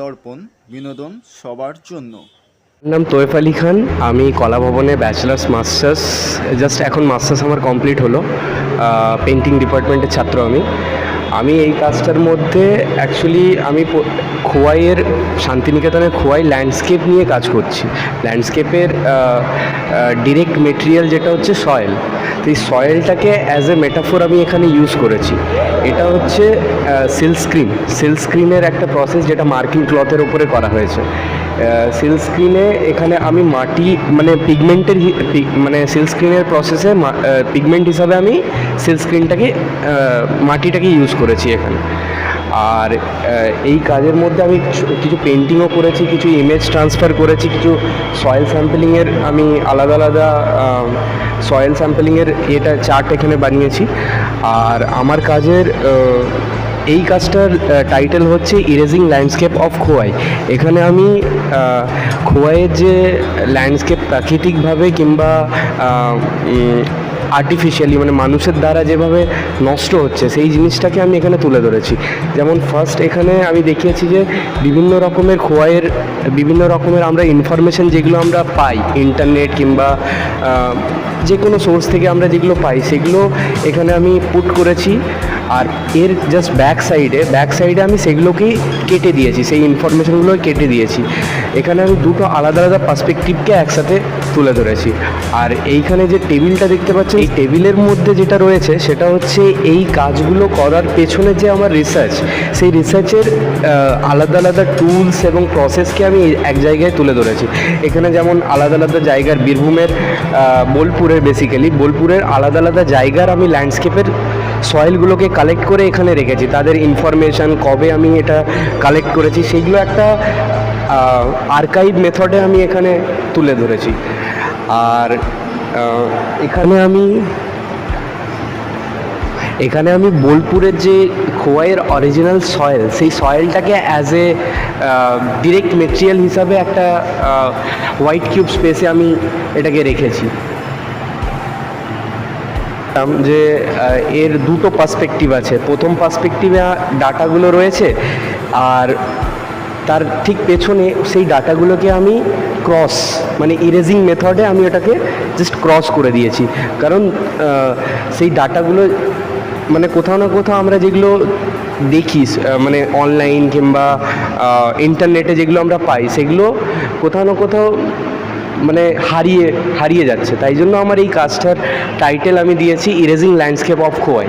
দর্পণ বিনোদন সবার জন্য। নাম তোয়েফ আলী খান। আমি কলা ভবনে ব্যাচেলার্স, মাস্টার্স জাস্ট এখন মাস্টার্স আমার কমপ্লিট হলো। পেন্টিং ডিপার্টমেন্টের ছাত্র আমি। আমি এই কাজটার মধ্যে অ্যাকচুয়ালি আমি খোয়াইয়ের শান্তিনিকেতনের খোয়াই ল্যান্ডস্কেপ নিয়ে কাজ করছি। ল্যান্ডস্কেপের ডিরেক্ট মেটেরিয়াল যেটা হচ্ছে সয়েল তো এই সয়েলটাকে অ্যাজ এ মেটাফোর আমি এখানে ইউজ করেছি। এটা হচ্ছে সিল্ক স্ক্রিন স্ক্রিনের একটা প্রসেস যেটা মার্কিং ক্লথের উপরে করা হয়েছে। সিল্ক স্ক্রিনে এখানে আমি মাটি মানে পিগমেন্টের মানে সিল্ক স্ক্রিনের প্রসেসে পিগমেন্ট হিসাবে আমি সিল্ক স্ক্রিনটাকে মাটিটাকে ইউজ করেছি এখানে। আর এই কাজের মধ্যে আমি কিছু- পেন্টিংও করেছি, কিছু ইমেজ ট্রান্সফার করেছি, কিছু সয়েল স্যাম্পলিংয়ের আমি আলাদা আলাদা সয়েল স্যাম্পলিংয়ের এটা চার্ট এখানে বানিয়েছি। আর আমার কাজের এই কাজটার টাইটেল হচ্ছে ইরেজিং ল্যান্ডস্কেপ অফ খোয়াই এখানে আমি খোয়াইয়ের যে ল্যান্ডস্কেপ প্রাকৃতিকভাবে কিংবা আর্টিফিশিয়ালি মানে মানুষের দ্বারা যেভাবে নষ্ট হচ্ছে, সেই জিনিসটাকে আমি এখানে তুলে ধরেছি। যেমন ফার্স্ট এখানে আমি দেখিয়েছি যে বিভিন্ন রকমের খোয়াইয়ের, বিভিন্ন রকমের আমরা ইনফরমেশন যেগুলো আমরা পাই ইন্টারনেট কিংবা যে কোনো সোর্স থেকে আমরা যেগুলো পাই, সেগুলো এখানে আমি পুট করেছি। আর এর জাস্ট ব্যাক সাইডে ব্যাক সাইডে আমি সেগুলোকেই কেটে দিয়েছি, সেই ইনফরমেশনগুলো কেটে দিয়েছি। এখানে আমি দুটো আলাদা আলাদা পার্সপেক্টিভকে একসাথে তুলে ধরেছি। আর এইখানে যে টেবিলটা দেখতে পাচ্ছেন এই টেবিলের মধ্যে যেটা রয়েছে সেটা হচ্ছে এই কাজগুলো করার পেছনে যে আমার রিসার্চ সেই রিসার্চের আলাদা আলাদা টুলস এবং প্রসেসকে আমি এক জায়গায় তুলে ধরেছি। এখানে যেমন আলাদা আলাদা জায়গার বীরভূমের বোলপুরের বেসিক্যালি বোলপুরের আলাদা আলাদা জায়গার আমি ল্যান্ডস্কেপের সয়েলগুলোকে কালেক্ট করে এখানে রেখেছি। তাদের ইনফরমেশান কবে আমি এটা কালেক্ট করেছি সেইগুলো একটা আর্কাইভ মেথডে আমি এখানে তুলে ধরেছি। আর এখানে আমি এখানে আমি বোলপুরের যে খোয়াইয়ের অরিজিনাল সয়েল সেই সয়েলটাকে অ্যাজ এ ডিরেক্ট মেটেরিয়াল হিসাবে একটা হোয়াইট কিউব স্পেসে আমি এটাকে রেখেছি। যে এর দুটো পার্সপেক্টিভ আছে। প্রথম পার্সপেক্টিভে ডাটাগুলো রয়েছে, আর তার ঠিক পেছনে সেই ডাটাগুলোকে আমি ক্রস মানে ইরেজিং মেথডে আমি ওটাকে জাস্ট ক্রস করে দিয়েছি। কারণ সেই ডাটাগুলো মানে কোথাও না কোথাও আমরা যেগুলো দেখি মানে অনলাইন কিংবা ইন্টারনেটে যেগুলো আমরা পাই, সেগুলো কোথাও না কোথাও মানে হারিয়ে হারিয়ে যাচ্ছে। তাই জন্য আমার এই কাজটার টাইটেল আমি দিয়েছি ইরেজিং ল্যান্ডস্কেপ অফ খোয়াই